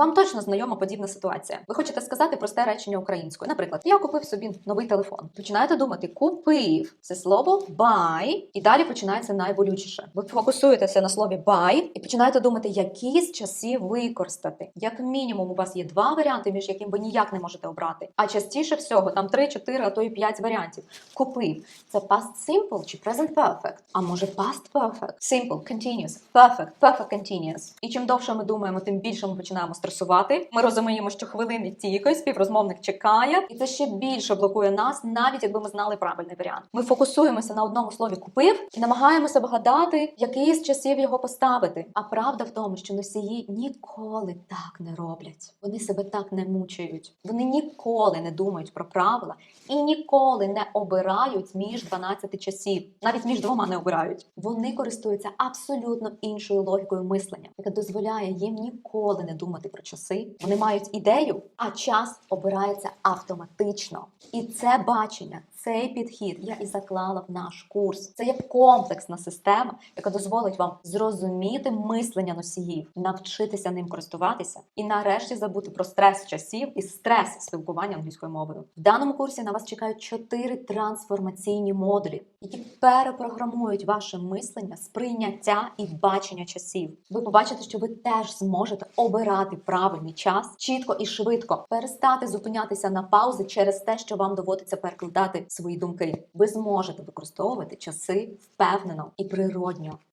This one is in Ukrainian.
Вам точно знайома подібна ситуація. Ви хочете сказати просте речення українською. Наприклад, я купив собі новий телефон. Починаєте думати, купив це слово buy, і далі починається найболючіше. Ви фокусуєтеся на слові buy і починаєте думати, які з часів використати. Як мінімум, у вас є два варіанти, між яким ви ніяк не можете обрати. А частіше всього там 3, 4, а то і 5 варіантів. Купив це past simple чи present perfect, а може past perfect, simple, continuous, perfect, perfect continuous. І чим довше ми думаємо, тим більше ми починаємо стресувати. Ми розуміємо, що хвилини тікають, співрозмовник чекає, і це ще більше блокує нас, навіть якби ми знали правильний варіант. Ми фокусуємося на одному слові купив і намагаємося вгадати, який з часів його поставити. А правда в тому, що носії ніколи так не роблять. Вони себе так не мучають. Вони ніколи не думають про правила і ніколи не обирають між 12 часів, навіть між двома не обирають. Вони користуються абсолютно іншою логікою мислення, яка дозволяє їм ніколи не думати про часи. Вони мають ідею, а час обирається автоматично. І це бачення. Цей підхід я і заклала в наш курс. Це є комплексна система, яка дозволить вам зрозуміти мислення носіїв, навчитися ним користуватися і нарешті забути про стрес часів і стрес спілкування англійською мовою. В даному курсі на вас чекають чотири трансформаційні модулі, які перепрограмують ваше мислення, сприйняття і бачення часів. Ви побачите, що ви теж зможете обирати правильний час чітко і швидко, перестати зупинятися на паузи через те, що вам доводиться перекладати свої думки. Ви зможете використовувати часи впевнено і природньо.